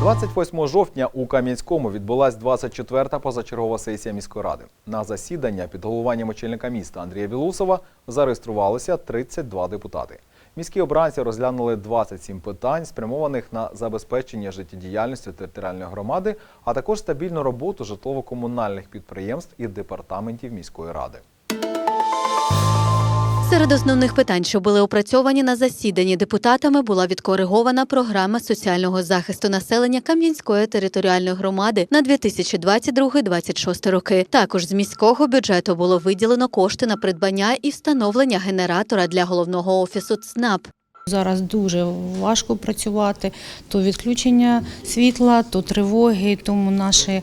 28 жовтня у Кам'янському відбулась 24-та позачергова сесія міської ради. На засідання під головуванням очільника міста Андрія Білусова зареєструвалося 32 депутати. Міські обранці розглянули 27 питань, спрямованих на забезпечення життєдіяльності територіальної громади, а також стабільну роботу житлово-комунальних підприємств і департаментів міської ради. Серед основних питань, що були опрацьовані на засіданні депутатами, була відкоригована програма соціального захисту населення Кам'янської територіальної громади на 2022-2026 роки. Також з міського бюджету було виділено кошти на придбання і встановлення генератора для головного офісу ЦНАП. Зараз дуже важко працювати. То відключення світла, то тривоги. Тому наші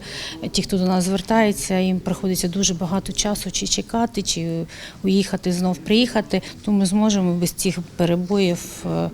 ті, хто до нас звертається, їм приходиться дуже багато часу чи чекати, чи уїхати знов приїхати. То ми зможемо без цих перебоїв е,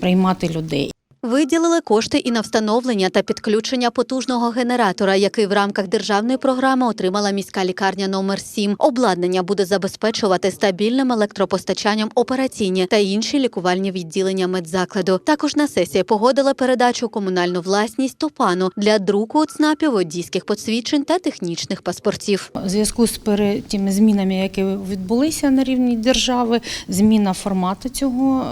приймати людей. Виділили кошти і на встановлення та підключення потужного генератора, який в рамках державної програми отримала міська лікарня номер 7 Обладнання буде забезпечувати стабільним електропостачанням операційні та інші лікувальні відділення медзакладу. Також на сесії погодила передачу комунальну власність Топану для друку у ЦНАПі водійських посвідчень та технічних паспортів. У зв'язку з тими змінами, які відбулися на рівні держави, зміна формату цього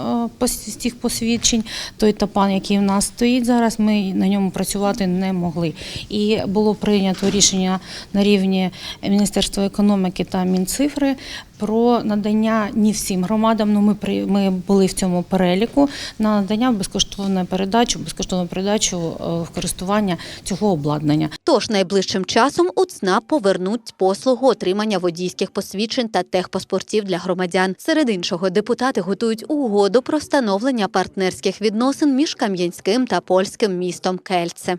е, цих посвідчень, той топан, який в нас стоїть зараз, ми на ньому працювати не могли. І було прийнято рішення на рівні Міністерства економіки та Мінцифри про надання не всім громадам. Ну ми при ми були в цьому переліку на надання безкоштовної передачу, безкоштовну передачу в користування цього обладнання. Тож найближчим часом у ЦНАП повернуть послугу отримання водійських посвідчень та техпаспортів для громадян. Серед іншого, депутати готують угоду про встановлення партнерських відносин між Кам'янським та польським містом Кельце.